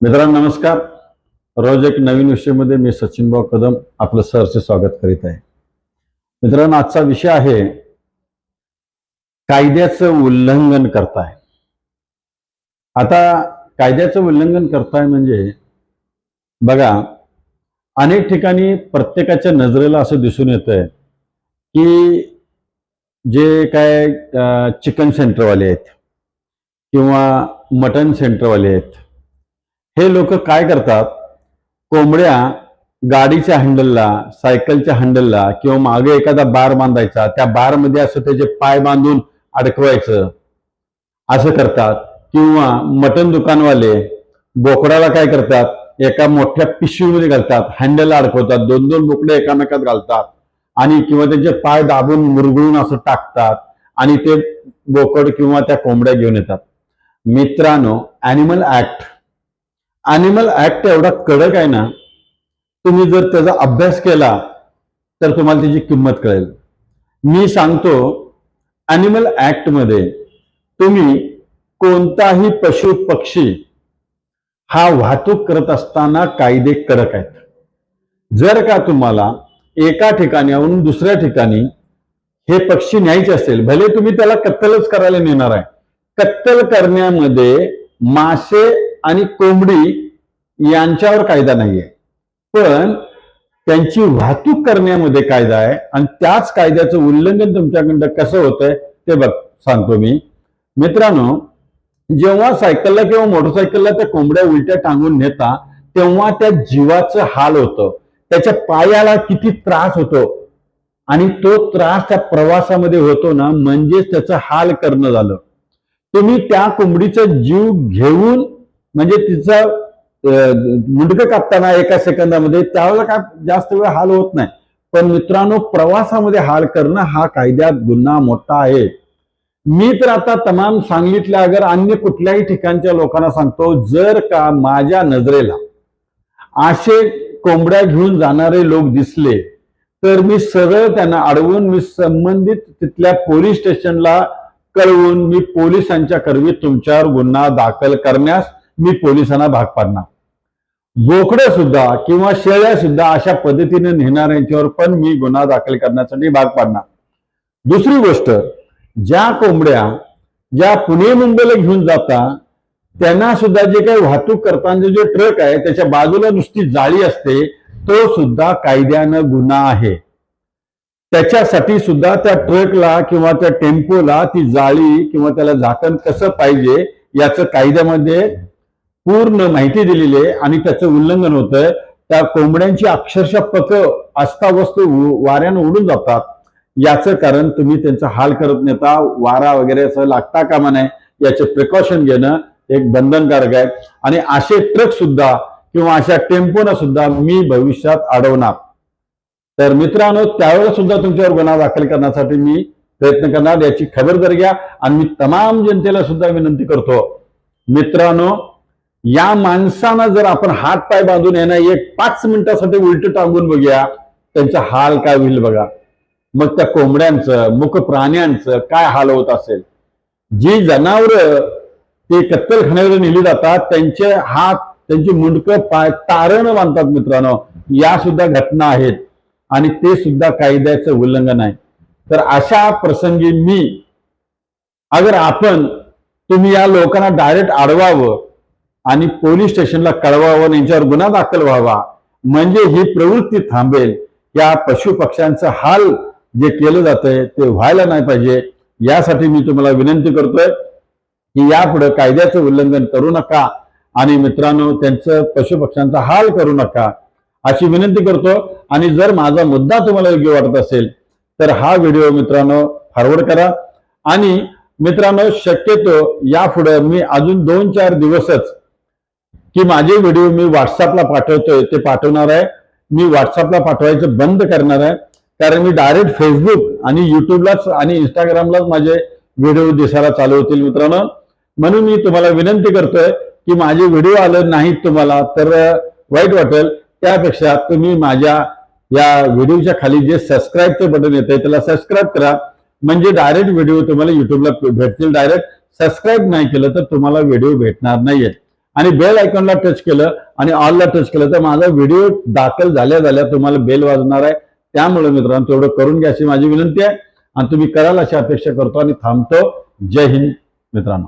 मित्रांनो नमस्कार. रोज एक नवीन विषयामध्ये मी सचिन भाऊ कदम आपलं सरचे स्वागत करीत आहे. मित्रांनो आजचा विषय आहे कायद्याचं उल्लंघन करताय. आता कायद्याचं उल्लंघन करताय म्हणजे बघा अनेक ठिकाणी प्रत्येकाच्या नजरेला असं दिसून येतंय की जे काय चिकन सेंटरवाले आहेत किंवा मटन सेंटरवाले आहेत हे लोक काय करतात? कोंबड्या गाडीच्या हँडलला सायकलच्या हँडलला किंवा मागे एखादा बार बांधायचा त्या बारमध्ये असं त्याचे पाय बांधून अडकवायचं. असं करतात. किंवा मटण दुकानवाले बोकडाला काय करतात? एका मोठ्या पिशवीमध्ये घालतात हँडलला अडकवतात दोन दोन बोकडे एकामेकात घालतात. आणि किंवा त्याचे पाय दाबून मुरगळून असं टाकतात आणि ते बोकड किंवा त्या कोंबड्या घेऊन येतात. मित्रांनो अॅनिमल ऍक्ट अॅनिमल ऍक्ट एवढा कडक आहे ना तुम्ही जर त्याचा अभ्यास केला तर तुम्हाला त्याची किंमत कळेल. मी सांगतो अॅनिमल ऍक्टमध्ये तुम्ही कोणताही पशु पक्षी हा वाहतूक करत असताना कायदे कडक आहेत. जर का तुम्हाला एका ठिकाणाहून दुसऱ्या ठिकाणी हे पक्षी न्यायचे असेल भले तुम्ही त्याला कत्तलच करायला नेणार आहे कत्तल करण्यामध्ये मासे आणि कोंबडी यांच्यावर कायदा नाहीये. पण त्यांची वाहतूक करण्यामध्ये कायदा आहे आणि त्याच कायद्याचं उल्लंघन तुमच्याकडं कसं होतंय ते बघ सांगतो मी. मित्रांनो जेव्हा सायकलला किंवा मोटरसायकलला त्या कोंबड्या उलट्या टांगून नेता तेव्हा त्या जीवाचं हाल होतं. त्याच्या पायाला किती त्रास होतो. आणि तो त्रास त्या प्रवासामध्ये होतो ना म्हणजेच त्याचं हाल करणं झालं. तुम्ही त्या कोंबडीचा जीव घेऊन म्हणजे तिचं मुंडकं कापताना एका सेकंदामध्ये त्यावेळेला काय जास्त वेळ हाल होत नाही. पण मित्रांनो प्रवासामध्ये हाल करणं हा कायद्यात गुन्हा मोठा आहे. मी तर आता तमाम सांगितल्या अगर अन्य कुठल्याही ठिकाणच्या लोकांना सांगतो जर का माझ्या नजरेला असे कोंबड्या घेऊन जाणारे लोक दिसले तर मी सरळ त्यांना अडवून मी संबंधित तिथल्या पोलीस स्टेशनला कळवून मी पोलिसांच्या करवी तुमच्यावर गुन्हा दाखल करण्यास मी पोलिसांना भाग पाडणार. बोकडं सुद्धा किंवा शेळ्या सुद्धा अशा पद्धतीने नेणाऱ्यांच्यावर पण मी गुन्हा दाखल करण्यासाठी भाग पाडणार. दुसरी गोष्ट ज्या कोंबड्या ज्या पुणे मुंबईला घेऊन जाता त्यांना सुद्धा जे काही वाहतूक करताना जे ट्रक आहे त्याच्या बाजूला नुसती जाळी असते तो सुद्धा कायद्यानं गुन्हा आहे. त्याच्यासाठी सुद्धा त्या ट्रकला किंवा त्या टेम्पोला ती जाळी किंवा त्याला झाकण कसं पाहिजे याचं कायद्यामध्ये पूर्ण माहिती दिलेली आहे आणि त्याचं उल्लंघन होतंय. त्या कोंबड्यांची अक्षरशः पक अस्तावस्तू वाऱ्यानं उडून जातात. याचं कारण तुम्ही त्यांचा हाल करत नेता वारा वगैरे असं लागता कामा नये. याचे प्रिकॉशन घेणं एक बंधनकारक आहे. आणि असे ट्रक सुद्धा किंवा अशा टेम्पोना सुद्धा मी भविष्यात अडवणार. तर मित्रांनो त्यावेळेस सुद्धा तुमच्यावर गुन्हा दाखल करण्यासाठी मी प्रयत्न करणार. याची खबरदारी घ्या. आणि मी तमाम जनतेला सुद्धा विनंती करतो. मित्रांनो या माणसानं जर आपण हात पाय बांधून येणं एक पाच मिनिटासाठी उलट टांगून बघूया त्यांचा हाल काय होईल बघा. मग त्या कोंबड्यांचं मुख प्राण्यांचं काय हाल होत असेल? जी जनावरं ते कत्तलखान्यावर नेली जातात त्यांचे हात त्यांची मुंडकं पाय तारण बांधतात मित्रांनो. या सुद्धा घटना आहेत. आणि ते सुद्धा कायद्याचं उल्लंघन आहे. तर अशा प्रसंगी मी अगर आपण तुम्ही या लोकांना डायरेक्ट अडवावं आणि पोलीस स्टेशनला कळवावं आणि यांच्यावर गुन्हा दाखल व्हावा. म्हणजे ही प्रवृत्ती थांबेल. या पशु पक्ष्यांचं हाल जे केलं जातंय ते व्हायला नाही पाहिजे. यासाठी मी तुम्हाला विनंती करतोय की यापुढे कायद्याचं उल्लंघन करू नका आणि मित्रांनो त्यांचं पशुपक्ष्यांचा हाल करू नका अशी विनंती करतो. आणि जर माझा मुद्दा तुम्हाला योग्य वाटत असेल तर हा व्हिडिओ मित्रांनो फॉरवर्ड करा. आणि मित्रांनो शक्यतो यापुढे मी अजून दोन चार दिवसच की माझे व्हिडिओ मी व्हॉट्सअपला पाठवतोय ते पाठवणार आहे. मी व्हॉट्सअपला पाठवायचं बंद करणार आहे. कारण मी डायरेक्ट फेसबुक आणि युट्यूबलाच आणि इंस्टाग्रामलाच माझे व्हिडिओ दिसायला चालू होतील मित्रांनो. म्हणून मी तुम्हाला विनंती करतोय की माझे व्हिडिओ आलं नाहीत तुम्हाला तर वाईट वाटेल. त्यापेक्षा तुम्ही माझ्या या व्हिडिओच्या खाली जे सबस्क्राईबचं बटन येते त्याला सबस्क्राईब करा. म्हणजे डायरेक्ट व्हिडिओ तुम्हाला युट्यूबला भेटतील डायरेक्ट सबस्क्राईब नाही केलं तर तुम्हाला व्हिडिओ भेटणार नाहीये. आणि बेल आयकॉनला टच केलं आणि ऑलला टच केलं तर माझा व्हिडिओ दाखल झाल्या झाल्या तुम्हाला बेल वाजणार आहे. त्यामुळे मित्रांनो तेवढं करून घ्या अशी माझी विनंती आहे. आणि तुम्ही कराल अशी अपेक्षा करतो आणि थांबतो. जय हिंद मित्रांनो.